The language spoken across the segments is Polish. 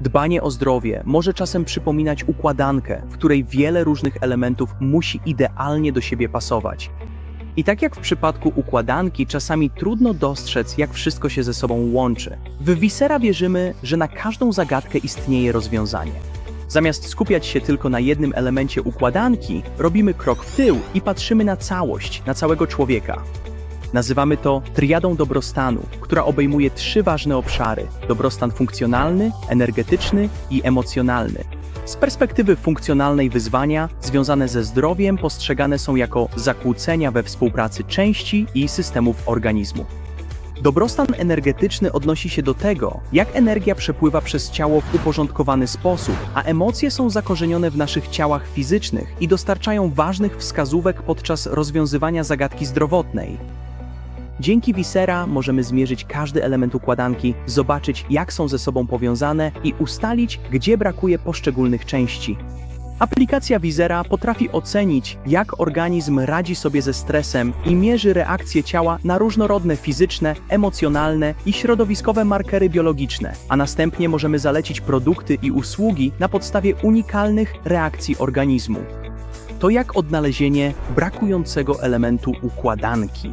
Dbanie o zdrowie może czasem przypominać układankę, w której wiele różnych elementów musi idealnie do siebie pasować. I tak jak w przypadku układanki, czasami trudno dostrzec, jak wszystko się ze sobą łączy. W Visera wierzymy, że na każdą zagadkę istnieje rozwiązanie. Zamiast skupiać się tylko na jednym elemencie układanki, robimy krok w tył i patrzymy na całość, na całego człowieka. Nazywamy to triadą dobrostanu, która obejmuje trzy ważne obszary: dobrostan funkcjonalny, energetyczny i emocjonalny. Z perspektywy funkcjonalnej wyzwania związane ze zdrowiem postrzegane są jako zakłócenia we współpracy części i systemów organizmu. Dobrostan energetyczny odnosi się do tego, jak energia przepływa przez ciało w uporządkowany sposób, a emocje są zakorzenione w naszych ciałach fizycznych i dostarczają ważnych wskazówek podczas rozwiązywania zagadki zdrowotnej. Dzięki Visera możemy zmierzyć każdy element układanki, zobaczyć jak są ze sobą powiązane i ustalić, gdzie brakuje poszczególnych części. Aplikacja Visera potrafi ocenić, jak organizm radzi sobie ze stresem i mierzy reakcje ciała na różnorodne fizyczne, emocjonalne i środowiskowe markery biologiczne, a następnie możemy zalecić produkty i usługi na podstawie unikalnych reakcji organizmu. To jak odnalezienie brakującego elementu układanki.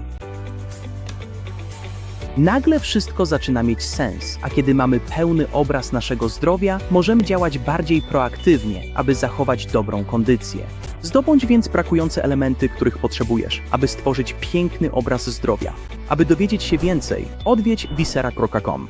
Nagle wszystko zaczyna mieć sens, a kiedy mamy pełny obraz naszego zdrowia, możemy działać bardziej proaktywnie, aby zachować dobrą kondycję. Zdobądź więc brakujące elementy, których potrzebujesz, aby stworzyć piękny obraz zdrowia. Aby dowiedzieć się więcej, odwiedź visera.com.